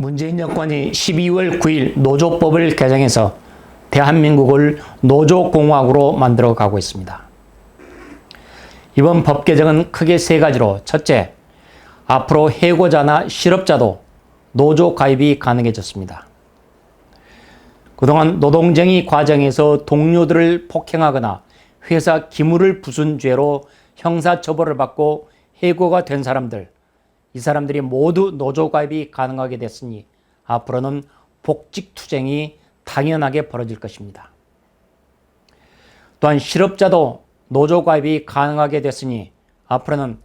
문재인 정권이 12월 9일 노조법을 개정해서 대한민국을 노조공화국으로 만들어 가고 있습니다. 이번 법 개정은 크게 세 가지로 첫째, 앞으로 해고자나 실업자도 노조 가입이 가능해졌습니다. 그동안 노동쟁의 과정에서 동료들을 폭행하거나 회사 기물을 부순 죄로 형사처벌을 받고 해고가 된 사람들, 이 사람들이 모두 노조 가입이 가능하게 됐으니 앞으로는 복직 투쟁이 당연하게 벌어질 것입니다. 또한 실업자도 노조 가입이 가능하게 됐으니 앞으로는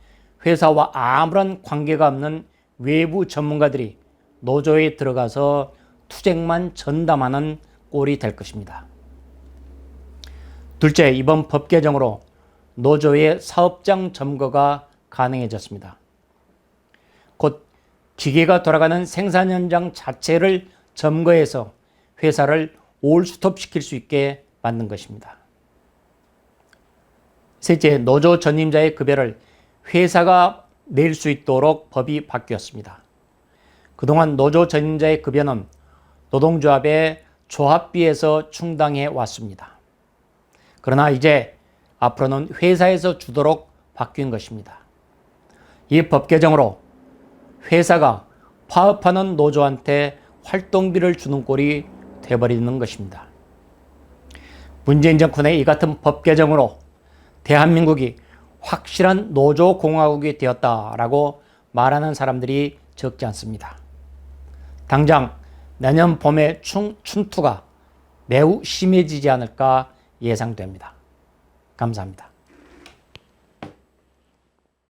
회사와 아무런 관계가 없는 외부 전문가들이 노조에 들어가서 투쟁만 전담하는 꼴이 될 것입니다. 둘째, 이번 법 개정으로 노조의 사업장 점거가 가능해졌습니다. 곧 기계가 돌아가는 생산 현장 자체를 점거해서 회사를 올스톱 시킬 수 있게 만든 것입니다. 셋째, 노조 전임자의 급여를 회사가 낼 수 있도록 법이 바뀌었습니다. 그동안 노조 전임자의 급여는 노동조합의 조합비에서 충당해 왔습니다. 그러나 이제 앞으로는 회사에서 주도록 바뀐 것입니다. 이 법 개정으로 회사가 파업하는 노조한테 활동비를 주는 꼴이 돼버리는 것입니다. 문재인 정권의 이 같은 법 개정으로 대한민국이 확실한 노조 공화국이 되었다라고 말하는 사람들이 적지 않습니다. 당장 내년 봄에 충, 춘투가 매우 심해지지 않을까 예상됩니다. 감사합니다.